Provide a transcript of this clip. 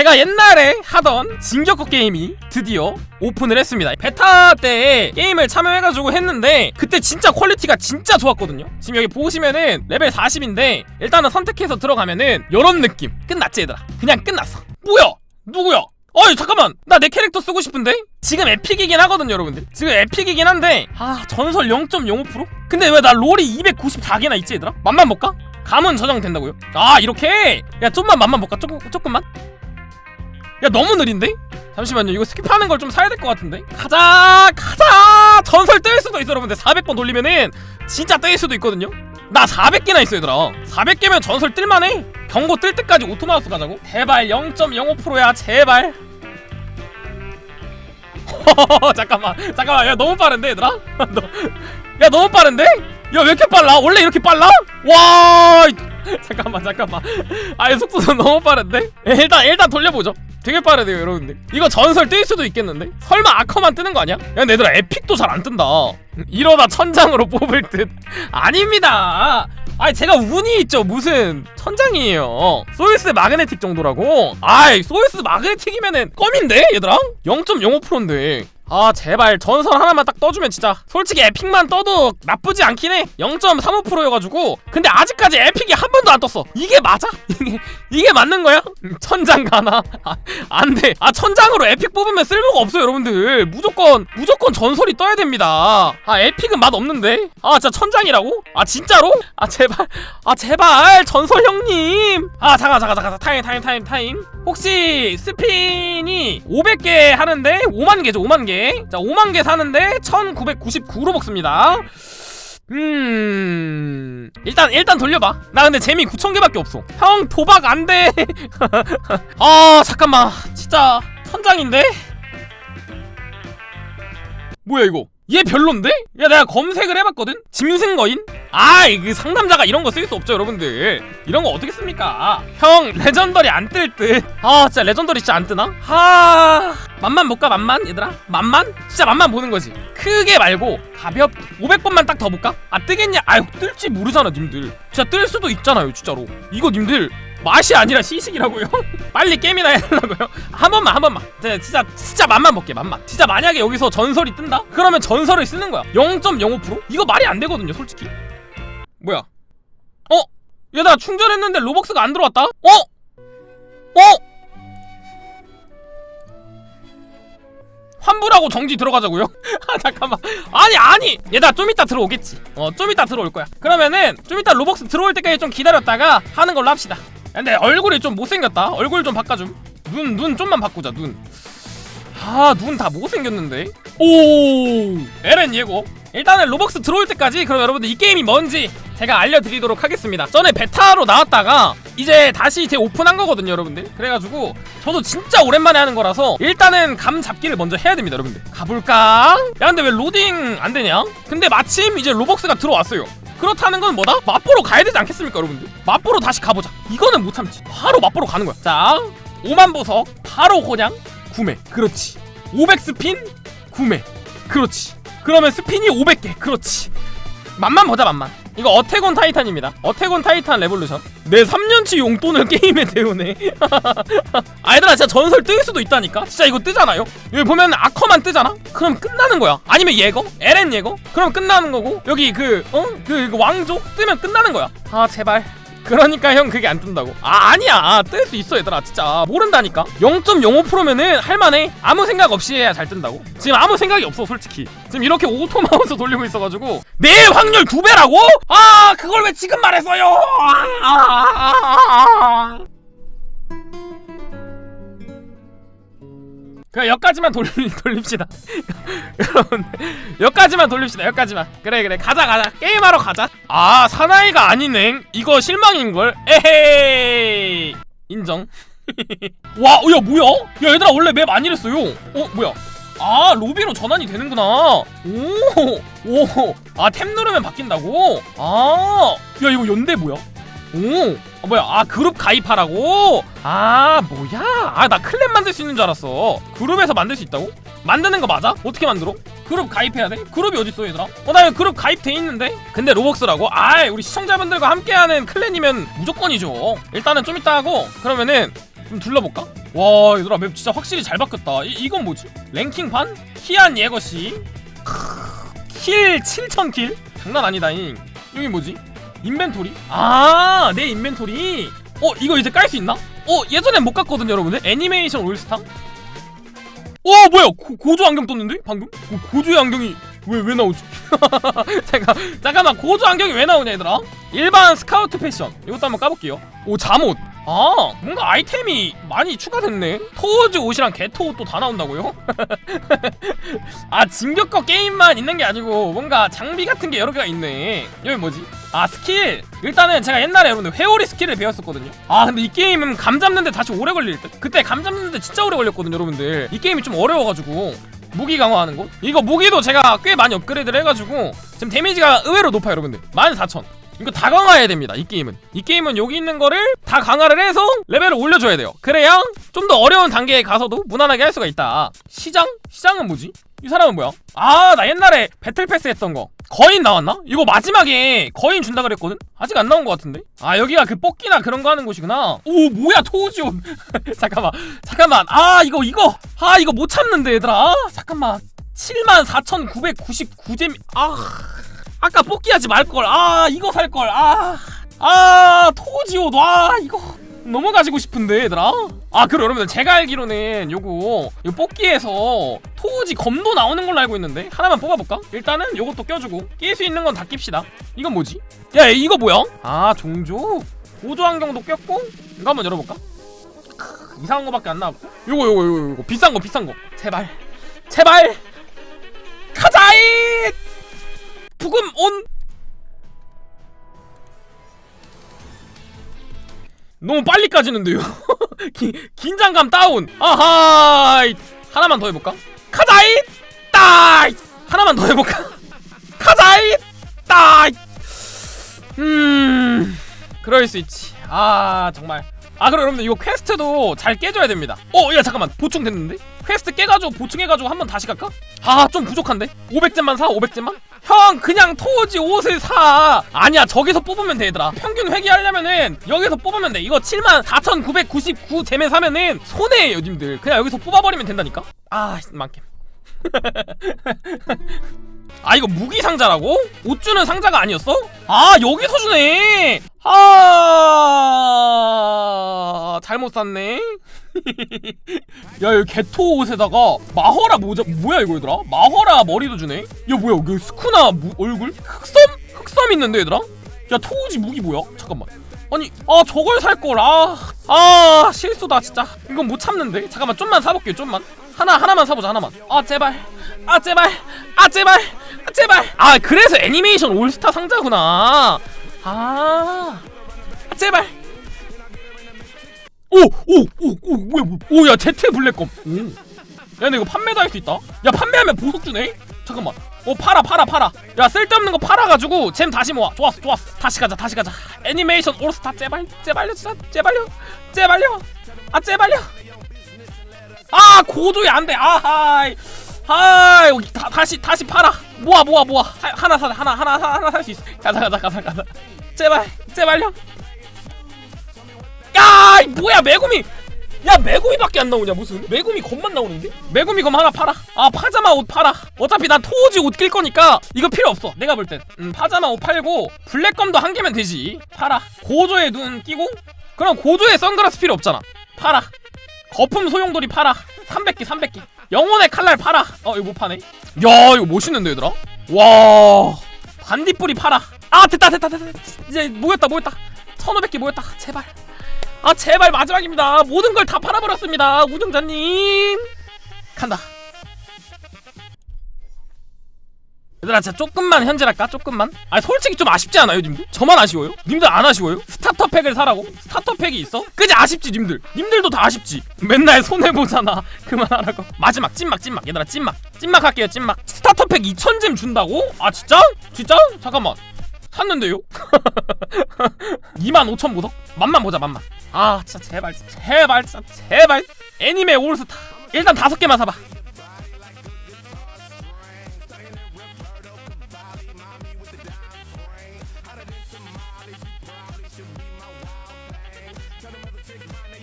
제가 옛날에 하던 진격거 게임이 드디어 오픈을 했습니다 베타 때 게임을 참여해가지고 했는데 그때 진짜 퀄리티가 진짜 좋았거든요 지금 여기 보시면은 레벨 40인데 일단은 선택해서 들어가면은 요런 느낌 끝났지 얘들아 그냥 끝났어 뭐야 누구야 어이 잠깐만 나 내 캐릭터 쓰고 싶은데 지금 에픽이긴 하거든요 여러분들 지금 에픽이긴 한데 아 전설 0.05%? 근데 왜 나 롤이 294개나 있지 얘들아? 맛만 볼까? 감은 저장된다고요? 아 이렇게? 야 좀만 맛만 볼까? 조금, 조금만? 야 너무 느린데? 잠시만요. 이거 스킵하는 걸 좀 사야 될 것 같은데? 가자 가자! 전설 뜰 수도 있어 여러분들. 400번 돌리면은 진짜 뜰 수도 있거든요? 나 400개나 있어 얘들아. 400개면 전설 뜰만해? 경고 뜰 때까지 오토마우스 가자고? 제발 0.05%야 제발. 잠깐만 잠깐만. 야 너무 빠른데 얘들아? 너, 야 너무 빠른데? 야 왜 이렇게 빨라? 원래 이렇게 빨라? 와! 이- 잠깐만 잠깐만. 아이 속도도 너무 빠른데? 일단 일단 돌려보죠 되게 빠르네요 여러분들. 이거 전설 뜰 수도 있겠는데? 설마 아커만 뜨는 거 아니야? 야 얘들아 에픽도 잘 안 뜬다. 이러다 천장으로 뽑을 듯. 아닙니다! 아니 제가 운이 있죠 무슨. 천장이에요. 소이스 마그네틱 정도라고. 아이 소이스 마그네틱이면은 껌인데 얘들아? 0.05%인데 아 제발. 전설 하나만 딱 떠주면 진짜 솔직히 에픽만 떠도 나쁘지 않긴 해. 0.35%여가지고. 근데 아직까지 에픽이 한 번도 안 떴어. 이게 맞아? 이게 이게 맞는 거야? 천장 가나? 아, 안돼. 아 천장으로 에픽 뽑으면 쓸모가 없어요 여러분들. 무조건 무조건 전설이 떠야 됩니다. 아 에픽은 맛 없는데? 아 진짜 천장이라고? 아 진짜로? 아 제발. 아 제발. 전설 형님. 아 잠깐 잠깐 잠깐. 타임 타임 타임 타임 혹시 스핀이 500개 하는데 5만 개죠 5만 개자 5만 개 사는데 1999로 먹습니다. 음 일단 일단 돌려봐. 나 근데 재미 9,000개밖에 없어. 형 도박 안돼. 아 잠깐만. 진짜 천장인데? 뭐야 이거 얘 별론데? 야 내가 검색을 해봤거든? 짐승거인? 아, 그 상남자가 이런 거 쓸 수 없죠, 여러분들. 이런 거 어떻게 씁니까? 형, 레전더리 안 뜰 듯. 아, 진짜 레전더리 진짜 안 뜨나? 하, 맛만 볼까, 맛만? 얘들아? 맛만? 진짜 맛만 보는 거지. 크게 말고, 가볍, 500번만 딱 더 볼까? 아, 뜨겠냐? 아유, 뜰지 모르잖아, 님들. 진짜 뜰 수도 있잖아요, 진짜로. 이거 님들, 맛이 아니라 시식이라고요? 빨리 게임이나 해달라고요? 한 번만 한 번만 진짜 진짜, 진짜 맛만 볼게 맛만 진짜 만약에 여기서 전설이 뜬다? 그러면 전설을 쓰는 거야 0.05%? 이거 말이 안 되거든요 솔직히 뭐야 어? 얘나 충전했는데 로벅스가 안 들어왔다? 어? 어? 환불하고 정지 들어가자고요? 아 잠깐만 아니 아니 얘들아 좀 이따 들어오겠지 어 좀 이따 들어올 거야 그러면은 좀 이따 로벅스 들어올 때까지 좀 기다렸다가 하는 걸로 합시다 야, 근데 얼굴이 좀 못생겼다? 얼굴 좀 바꿔줌. 눈 눈 좀만 바꾸자 눈 아 눈 다 못생겼는데? 오! 에렌 예고. 일단은 로벅스 들어올 때까지 그럼 여러분들 이 게임이 뭔지 제가 알려드리도록 하겠습니다. 전에 베타로 나왔다가 이제 다시 제 오픈한 거거든요 여러분들. 그래가지고 저도 진짜 오랜만에 하는 거라서 일단은 감 잡기를 먼저 해야 됩니다 여러분들. 가볼까? 야 근데 왜 로딩 안 되냐? 근데 마침 이제 로벅스가 들어왔어요 그렇다는 건 뭐다? 맛보러 가야 되지 않겠습니까 여러분들? 맛보러 다시 가보자. 이거는 못 참지. 바로 맛보러 가는 거야. 자 5만 보석 바로 그냥 구매. 그렇지. 500 스핀 구매. 그렇지. 그러면 스핀이 500개. 그렇지. 맛만 보자 맛만. 이거 어태곤 타이탄입니다. 어태곤 타이탄 레볼루션. 내 3년치 용돈을 게임에 태우네. 아 얘들아 진짜 전설 뜰 수도 있다니까? 진짜 이거 뜨잖아요? 여기 보면 아커만 뜨잖아 그럼 끝나는 거야. 아니면 예거? 에렌 예거? 그럼 끝나는 거고 여기 그 어? 그, 그 왕조? 뜨면 끝나는 거야. 아 제발. 그러니까 형 그게 안 뜬다고. 아 아니야. 뜰수 있어 얘들아. 진짜. 모른다니까. 0.05%면은 할만해. 아무 생각 없이 해야 잘 뜬다고. 지금 아무 생각이 없어 솔직히. 지금 이렇게 오토 마우스 돌리고 있어가지고 내 확률 두 배라고? 아 그걸 왜 지금 말했어요? 아, 아, 아, 아. 그냥 여기까지만 돌리, 돌립시다. 여러분 여기까지만 돌립시다 여기까지만. 그래 그래. 가자 가자. 게임하러 가자. 아 사나이가 아니네. 이거 실망인걸. 에헤이. 인정. 와야 뭐야? 야 얘들아 원래 맵안 이랬어요. 어 뭐야? 아 로비로 전환이 되는구나. 오오아 탭 누르면 바뀐다고? 아야 이거 연대 뭐야 오, 아, 뭐야? 아 그룹 가입하라고? 아 뭐야? 아 나 클랜 만들 수 있는 줄 알았어. 그룹에서 만들 수 있다고? 만드는 거 맞아? 어떻게 만들어? 그룹 가입해야 돼? 그룹이 어딨어 얘들아? 어나 그룹 가입돼 있는데? 근데 로벅스라고? 아 우리 시청자분들과 함께하는 클랜이면 무조건이죠. 일단은 좀 이따 하고 그러면은 좀 둘러볼까? 와 얘들아 맵 진짜 확실히 잘 바뀌었다 이, 이건 뭐지? 랭킹판? 키안 예거씨 킬 7000킬? 장난 아니다 잉 여기 뭐지? 인벤토리? 아, 내 인벤토리. 어, 이거 이제 깔 수 있나? 어, 예전엔 못 갔거든요, 여러분들. 애니메이션 올스타. 어, 뭐야? 고, 고조 안경 떴는데? 방금? 고, 고조의 안경이 왜 왜 나오지? 잠깐, 잠깐만. 고조 안경이 왜 나오냐, 얘들아? 일반 스카우트 패션. 이것도 한번 까볼게요. 오, 잠옷. 아, 뭔가 아이템이 많이 추가됐네. 토즈 옷이랑 개토 옷도 다 나온다고요? 아, 진격거 게임만 있는 게 아니고 뭔가 장비 같은 게 여러 개가 있네. 여기 뭐지? 아 스킬. 일단은 제가 옛날에 여러분들 회오리 스킬을 배웠었거든요. 아 근데 이 게임은 감 잡는데 다시 오래 걸릴 듯 그때 감 잡는데 진짜 오래 걸렸거든요 여러분들. 이 게임이 좀 어려워가지고 무기 강화하는 거? 이거 무기도 제가 꽤 많이 업그레이드를 해가지고 지금 데미지가 의외로 높아요 여러분들. 14,000 이거 다 강화해야 됩니다 이 게임은. 이 게임은 여기 있는 거를 다 강화를 해서 레벨을 올려줘야 돼요. 그래야 좀 더 어려운 단계에 가서도 무난하게 할 수가 있다. 시장? 시장은 뭐지? 이 사람은 뭐야? 아 나 옛날에 배틀패스 했던 거. 거인 나왔나? 이거 마지막에 거인 준다 그랬거든? 아직 안 나온 것 같은데? 아 여기가 그 뽑기나 그런 거 하는 곳이구나. 오 뭐야 토우지온. 잠깐만 잠깐만. 아 이거 이거. 아 이거 못 참는데 얘들아. 아, 잠깐만. 74,999잼 아 아까 뽑기 하지 말걸. 아 이거 살걸. 아 아, 토지옷 와 이거 너무 가지고 싶은데 얘들아? 아 그리고 여러분들 제가 알기로는 요거 요 뽑기에서 토지 검도 나오는 걸로 알고 있는데 하나만 뽑아볼까? 일단은 요것도 껴주고 낄 수 있는 건 다 낍시다. 이건 뭐지? 야 이거 뭐야? 아 종조? 보조 안경도 꼈고 이거 한번 열어볼까? 크, 이상한 거밖에 안 나왔고. 요거 요거 요거 요거. 비싼 거 비싼 거. 제발. 제발. 가자잇! 부금 온 너무 빨리 까지는데요? 기, 긴장감 다운! 아하 하나만 더 해볼까? 카자이! 따이 하나만 더 해볼까? 카자이! 따이 음 그럴 수 있지. 아 정말. 아 그럼 여러분들 이거 퀘스트도 잘 깨줘야 됩니다. 어 야 잠깐만. 보충됐는데? 퀘스트 깨가지고 보충해가지고 한번 다시 갈까? 아 좀 부족한데? 500잼만 사? 500잼만 형 그냥 토지 옷을 사. 아니야 저기서 뽑으면 돼 얘들아. 평균 회귀하려면은 여기서 뽑으면 돼. 이거 74,999 잼에 사면은 손해예요 님들. 그냥 여기서 뽑아버리면 된다니까? 아 만캠 아 이거 무기 상자라고? 옷 주는 상자가 아니었어? 아 여기서 주네. 아 잘못 샀네 야 여기 개토 옷에다가 마허라 모자 뭐야 이거 얘들아? 마허라 머리도 주네? 야 뭐야 여기 스쿠나 무, 얼굴? 흑섬? 흑섬 있는데 얘들아? 야 토우지 무기 뭐야? 잠깐만. 아니 아 저걸 살걸 아, 아 실수다 진짜. 이건 못 참는데? 잠깐만 좀만 사볼게요 좀만. 하나 하나만 사보자 하나만. 아 제발. 아 제발. 아 제발. 아 제발. 아 그래서 애니메이션 올스타 상자구나. 아, 아 제발 오오오오 뭐야 오야 제트 블랙검. 오야 근데 판매도 할 수 있다? 야 판매하면 보석 주네? 잠깐만. 어 팔아 팔아 팔아. 야 쓸데없는 거 팔아가지고 잼 다시 모아. 좋았어 좋았어. 다시 가자 다시 가자. 애니메이션 올스타 제발 제발요 진짜? 제발요 제발요 아 제발요 아 고조이 안돼. 아하이. 아 여기 다, 다시 다시 팔아. 모아 모아 모아. 하, 하나 사 하나 하나, 하나 살 수 있어. 가자 가자 가자 가자. 제발 제발요 야이 뭐야 매구미. 야 매구미밖에 안 나오냐 무슨? 매구미 검만 나오는데? 매구미 검 하나 팔아? 아 파자마 옷 팔아. 어차피 난 토우지 옷 낄 거니까 이거 필요 없어 내가 볼땐. 음, 파자마 옷 팔고 블랙 검도 한 개면 되지. 팔아. 고조의 눈 끼고? 그럼 고조의 선글라스 필요 없잖아. 팔아. 거품 소용돌이 팔아. 300개 300개. 영혼의 칼날 팔아. 어 이거 못 파네. 야 이거 멋있는데 얘들아? 와 반딧불이 팔아. 아 됐다 됐다 됐다 이제 모였다 모였다. 1500개 모였다. 제발 아 제발 마지막입니다 모든 걸 다 팔아버렸습니다 우정자님 간다 얘들아 진짜 조금만 현질할까 조금만 아 솔직히 좀 아쉽지 않아요 님들? 저만 아쉬워요? 님들 안 아쉬워요? 스타터 팩을 사라고? 스타터 팩이 있어? 그지 아쉽지 님들 님들도 다 아쉽지 맨날 손해보잖아 그만하라고 마지막 찐막 찐막 얘들아 찐막 찐막 할게요 찐막 스타터 팩 2000잼 준다고? 아 진짜? 진짜? 잠깐만 샀는데요? 25,000 보석? 맛만 보자 맛만 아 진짜 제발 제발 진짜 제발. 애니메 올스타. 일단 다섯 개만 사봐